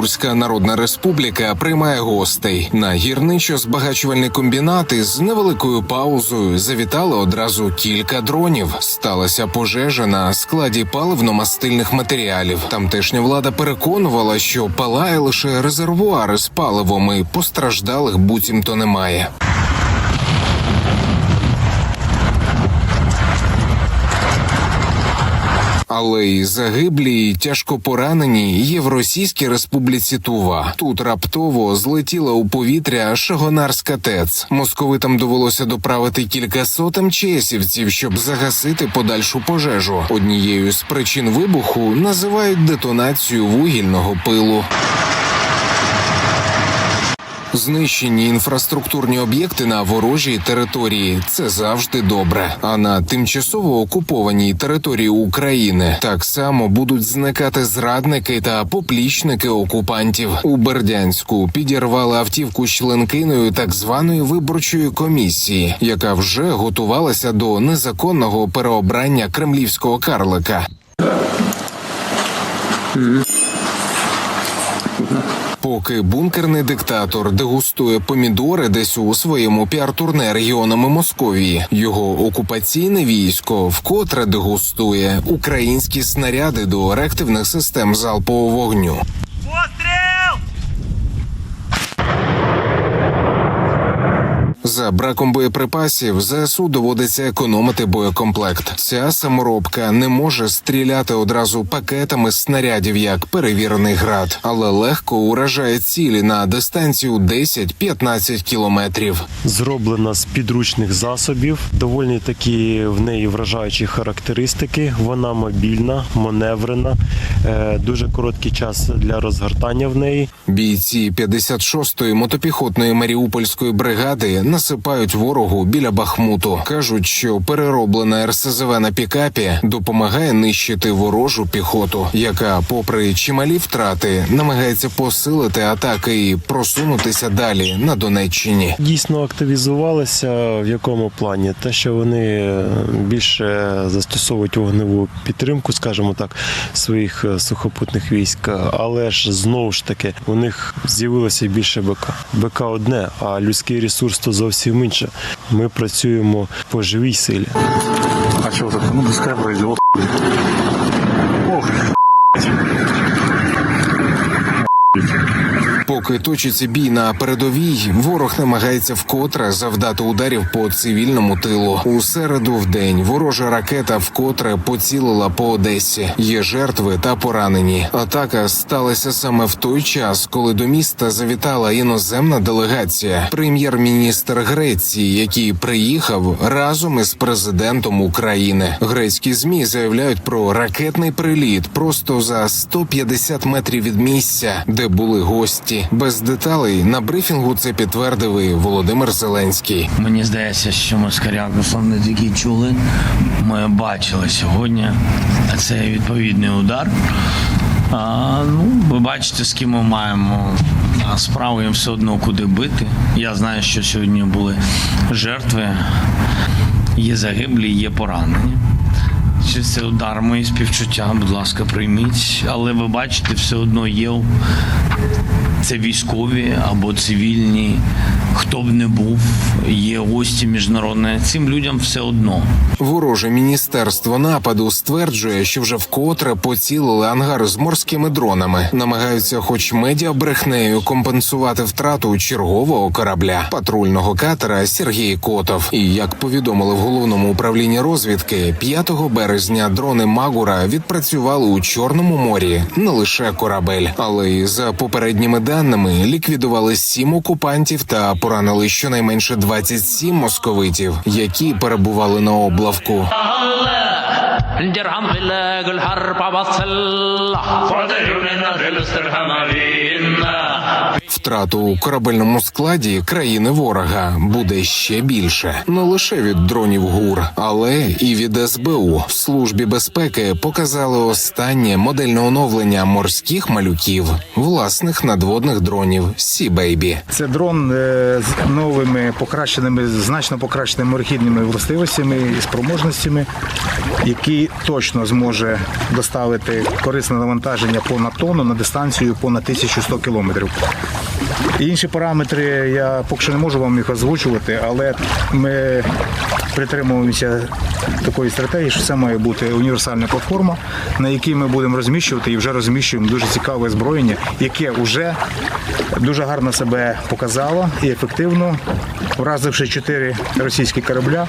Курська Народна Республіка приймає гостей на гірничо збагачувальні комбінати з невеликою паузою завітали одразу кілька дронів. Сталася пожежа на складі паливно-мастильних матеріалів. Тамтешня влада переконувала, що палає лише резервуари з паливом і постраждалих буцімто немає. Але й загиблі, і тяжко поранені є в Російській Республіці Тува. Тут раптово злетіла у повітря Шагонарська ТЕЦ. Московитам довелося доправити кілька сотень чесівців, щоб загасити подальшу пожежу. Однією з причин вибуху називають детонацію вугільного пилу. Знищені інфраструктурні об'єкти на ворожій території це завжди добре. А на тимчасово окупованій території України так само будуть зникати зрадники та поплічники окупантів. У Бердянську підірвали автівку членкиною так званої виборчої комісії, яка вже готувалася до незаконного переобрання кремлівського карлика. Поки бункерний диктатор дегустує помідори десь у своєму піар-турне регіонами Московії, його окупаційне військо вкотре дегустує українські снаряди до реактивних систем залпового вогню. Постріл! Браком боєприпасів ЗСУ доводиться економити боєкомплект. Ця саморобка не може стріляти одразу пакетами снарядів, як перевірений град, але легко уражає цілі на дистанцію 10-15 кілометрів. зроблена з підручних засобів. Доволі такі в неї вражаючі характеристики. Вона мобільна, маневрена, е, дуже короткий час для розгортання в неї. Бійці 56-ї мотопіхотної маріупольської бригади насипають ворогу біля Бахмуту. кажуть, що перероблена РСЗВ на пікапі допомагає нищити ворожу піхоту, яка, попри чималі втрати, намагається посилити атаки і просунутися далі на Донеччині. Дійсно активізувалися в якому плані? Те, що вони е, більше застосовують вогневу підтримку, скажімо так, своїх е, сухопутних військ, але ж знову ж таки у них з'явилося більше БК. БК одне, а людський ресурс то зовсім інше. Ми працюємо по живій силі. А чого так? Ну, пускай пройдет. Ох, Поки точиться бій на передовій, ворог намагається вкотре завдати ударів по цивільному тилу. У середу в день ворожа ракета вкотре поцілила по Одесі. Є жертви та поранені. Атака сталася саме в той час, коли до міста завітала іноземна делегація, прем'єр-міністр Греції, який приїхав разом із президентом України. Грецькі змі заявляють про ракетний приліт просто за 150 метрів від місця, де були гості. Без деталей на брифінгу це підтвердив і Володимир Зеленський. Мені здається, що ми москаля просто не тільки чули. Ми бачили сьогодні. Це відповідний удар. А, ну, ви бачите, з ким ми маємо справу їм все одно куди бити. Я знаю, що сьогодні були жертви, є загиблі, є поранені. Чи це удар мої співчуття, будь ласка, прийміть. Але ви бачите, все одно є це військові або цивільні, хто б не був, є гості міжнародні. Цим людям все одно. Вороже міністерство нападу стверджує, що вже вкотре поцілили ангар з морськими дронами. Намагаються, хоч медіа брехнею, компенсувати втрату чергового корабля патрульного катера Сергій Котов. І як повідомили в головному управлінні розвідки, 5 березня дрони Магура відпрацювали у Чорному морі не лише корабель, але й за попередніми даними ліквідували сім окупантів та поранили щонайменше 27 московитів, які перебували на облавку втрату у корабельному складі країни ворога буде ще більше не лише від дронів гур, але і від СБУ в службі безпеки показали останнє модельне оновлення морських малюків власних надводних дронів. Сі бейбі це дрон е, з новими покращеними, значно покращеними моргідними властивостями і спроможностями, які точно зможе доставити корисне навантаження понад тону на дистанцію понад 1100 кілометрів. Інші параметри я поки що не можу вам їх озвучувати, але ми притримуємося такої стратегії, що це має бути універсальна платформа, на якій ми будемо розміщувати і вже розміщуємо дуже цікаве озброєння, яке вже дуже гарно себе показало і ефективно, вразивши чотири російські корабля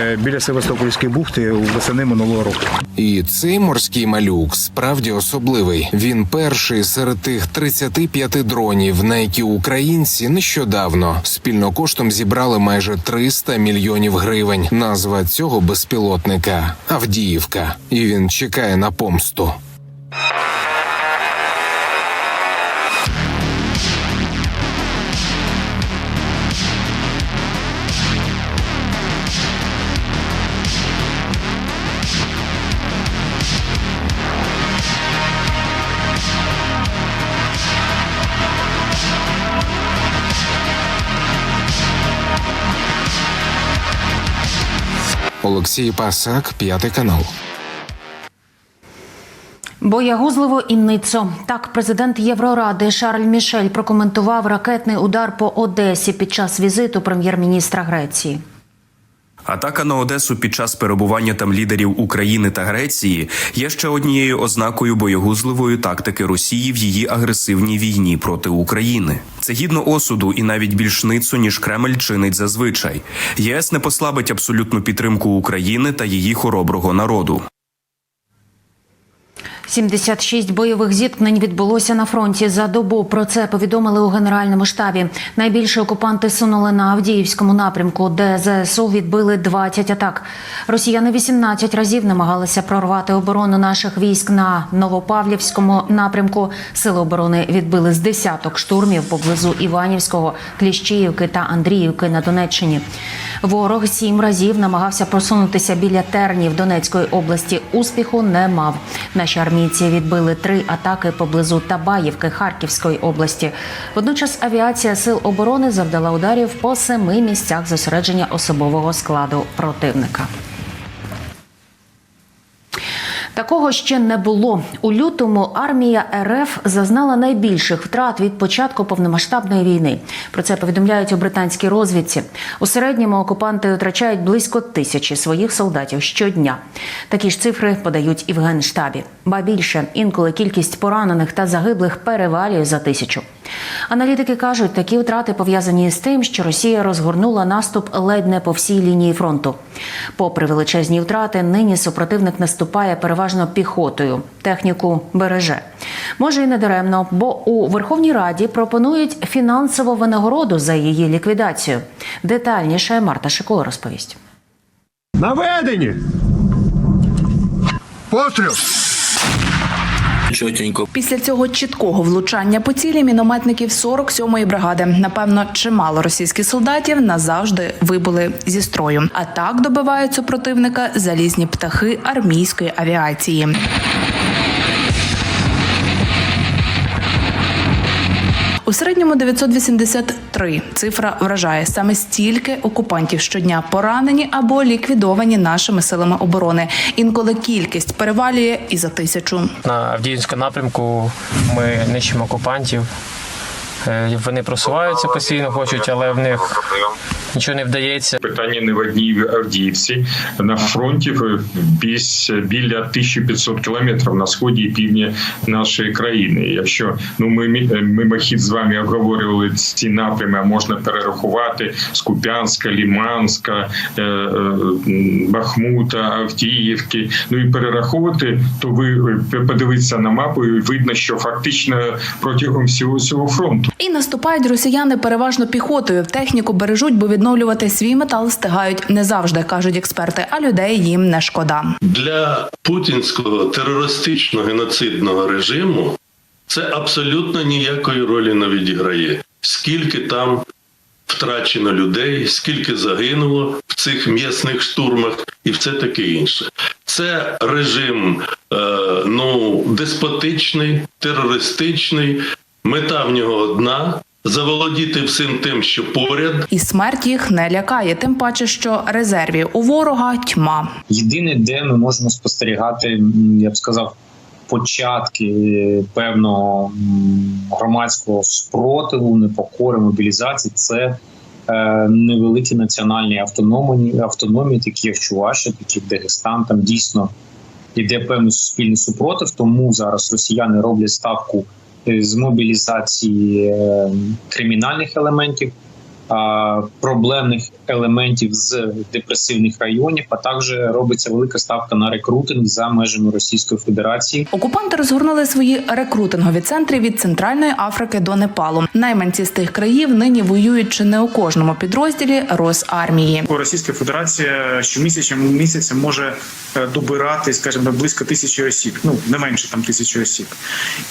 е, біля Севастопольської бухти у восени минулого року. І цей морський малюк справді особливий. Він перший серед тих 35 дронів, на які українці нещодавно спільно коштом зібрали майже 300 мільйонів гривень. Назва цього безпілотника Авдіївка, і він чекає на помсту. Олексій Пасак, п'ятий канал. Боягузливо і. Так, президент Євроради Шарль Мішель прокоментував ракетний удар по Одесі під час візиту прем'єр-міністра Греції. Атака на Одесу під час перебування там лідерів України та Греції є ще однією ознакою боєгузливої тактики Росії в її агресивній війні проти України. Це гідно осуду і навіть більш ницу ніж Кремль чинить зазвичай. ЄС не послабить абсолютну підтримку України та її хороброго народу. 76 бойових зіткнень відбулося на фронті за добу. Про це повідомили у генеральному штабі. Найбільше окупанти сунули на Авдіївському напрямку, де ЗСУ відбили 20 атак. Росіяни 18 разів намагалися прорвати оборону наших військ на Новопавлівському напрямку. Сили оборони відбили з десяток штурмів поблизу Іванівського, Кліщіївки та Андріївки на Донеччині. Ворог сім разів намагався просунутися біля тернів Донецької області. Успіху не мав. Наші армійці відбили три атаки поблизу Табаївки Харківської області. Водночас авіація сил оборони завдала ударів по семи місцях зосередження особового складу противника. Такого ще не було. У лютому армія РФ зазнала найбільших втрат від початку повномасштабної війни. Про це повідомляють у британській розвідці. У середньому окупанти втрачають близько тисячі своїх солдатів щодня. Такі ж цифри подають і в генштабі. Ба більше інколи кількість поранених та загиблих перевалює за тисячу. Аналітики кажуть, такі втрати пов'язані з тим, що Росія розгорнула наступ ледь не по всій лінії фронту. Попри величезні втрати, нині супротивник наступає переважно піхотою. Техніку береже. Може і не даремно, бо у Верховній Раді пропонують фінансову винагороду за її ліквідацію. Детальніше Марта Шикола розповість. Наведені! Постріл! Після цього чіткого влучання по цілі мінометників 47-ї бригади, напевно, чимало російських солдатів назавжди вибули зі строю. А так добивають супротивника залізні птахи армійської авіації. У середньому 983. Цифра вражає саме стільки окупантів щодня поранені або ліквідовані нашими силами оборони. Інколи кількість перевалює і за тисячу. На Авдіївському напрямку ми нищимо окупантів. Е, Вони просуваються постійно, хочуть, але в них нічого не вдається. Питання не в одній Авдіївці на фронті в біс біля 1500 кілометрів на сході і півдні нашої країни. Якщо ну ми мі- мимохід з вами обговорювали ці напрями, а можна перерахувати з Куп'янська, Ліманська, е, е, Бахмута, Авдіївки. Ну і перераховувати, то ви е, подивіться на мапу, і видно, що фактично протягом всього цього фронту. І наступають росіяни переважно піхотою. Техніку бережуть, бо відновлювати свій метал встигають не завжди, кажуть експерти. А людей їм не шкода. для путінського терористичного геноцидного режиму це абсолютно ніякої ролі не відіграє. Скільки там втрачено людей, скільки загинуло в цих м'ясних штурмах, і все таке інше. Це режим е, ну, деспотичний, терористичний. Мета в нього одна заволодіти всім тим, що поряд, І смерть їх не лякає, тим паче, що резервів у ворога тьма. Єдине, де ми можемо спостерігати, я б сказав, початки певного громадського спротиву, непокори, мобілізації, це е, невеликі національні автономії, автономії, такі як Чувашія, такі як Дагестан. Там дійсно йде певний суспільний супротив. Тому зараз росіяни роблять ставку з мобілізації е, кримінальних елементів. А, Проблемних елементів з депресивних районів, а також робиться велика ставка на рекрутинг за межами Російської Федерації. Окупанти розгорнули свої рекрутингові центри від Центральної Африки до Непалу. Найманці з тих країв нині воюють чи не у кожному підрозділі Росармії. Російська Федерація щомісяця місяця може е, добирати, скажімо, близько тисячі осіб, ну не менше там тисячі осіб,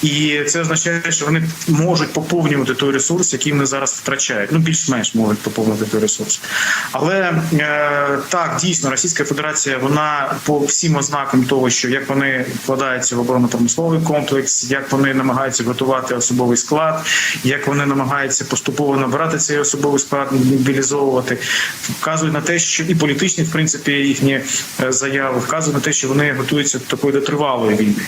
і це означає, що вони можуть поповнювати той ресурс, який вони зараз втрачають. Ну більш-менш можуть поповнити ресурс. Але е, так дійсно Російська Федерація вона по всім ознакам того, що як вони вкладаються в оборонно-промисловий комплекс, як вони намагаються готувати особовий склад, як вони намагаються поступово набирати цей особовий склад, мобілізовувати, вказують на те, що і політичні, в принципі, їхні е, заяви вказують на те, що вони готуються до такої до тривалої війни,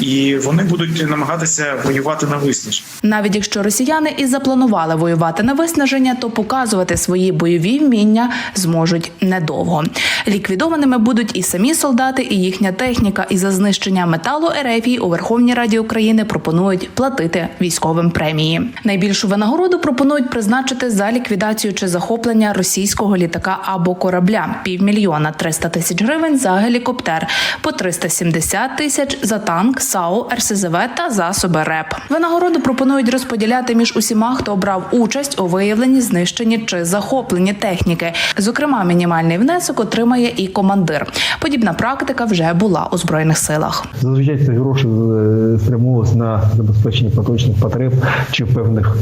і вони будуть намагатися воювати на виснаж. Навіть якщо росіяни і запланували воювати на виснаження, то показувати свої бойові вміння зможуть недовго. Ліквідованими будуть і самі солдати, і їхня техніка. І за знищення металу Ерефії у Верховній Раді України пропонують платити військовим премії. Найбільшу винагороду пропонують призначити за ліквідацію чи захоплення російського літака або корабля півмільйона 300 тисяч гривень за гелікоптер, по 370 тисяч за танк, САУ, РСЗВ та засоби РЕП. Винагороду пропонують розподіляти між усіма, хто брав участь у виявленні, знищенні чи захоплені техніки. Зокрема, мінімальний внесок отримає і командир. Подібна практика вже була у збройних силах. Зазвичай ці гроші е, спрямовувалися на забезпечення поточних потреб чи певних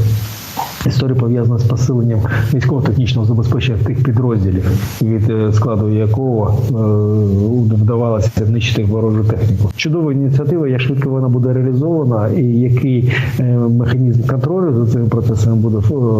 історій пов'язаних з посиленням військово-технічного забезпечення тих підрозділів, від е, складу якого е, вдавалося знищити ворожу техніку. Чудова ініціатива, як швидко вона буде реалізована, і який е, механізм контролю за цими процесами буде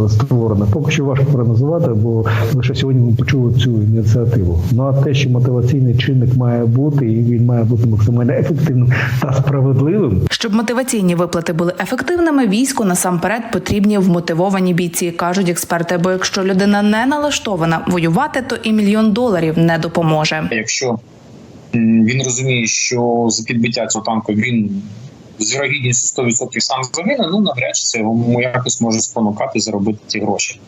створено. Поки що важко прогнозувати, бо лише сьогодні ми почули цю ініціативу. Ну а те, що мотиваційний чинник має бути, і він має бути максимально ефективним та справедливим. Щоб мотиваційні виплати були ефективними, війську насамперед потрібні вмотивовані бійці, кажуть експерти. Бо якщо людина не налаштована воювати, то і мільйон доларів не допоможе. Якщо він розуміє, що за підбиття цього танку він з вірогідністю 100% сам загине, ну навряд чи це йому якось може спонукати заробити ті гроші.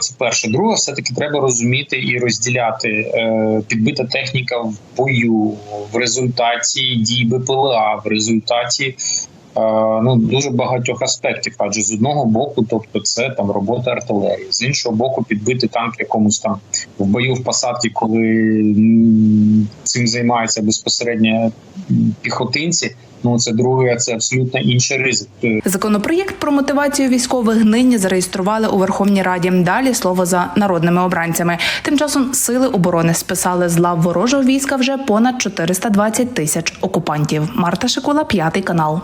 Це перше. Друге, все-таки треба розуміти і розділяти е, підбита техніка в бою в результаті дій БПЛА, в результаті ну дуже багатьох аспектів. Адже з одного боку, тобто це там робота артилерії, з іншого боку, підбити танк якомусь там в бою в посадці, коли цим займаються безпосередньо піхотинці. Ну це друге, це абсолютно інший ризик. Законопроєкт про мотивацію військових нині зареєстрували у Верховній Раді. Далі слово за народними обранцями. Тим часом сили оборони списали з лав ворожого війська вже понад 420 тисяч окупантів. Марта Шикула, п'ятий канал.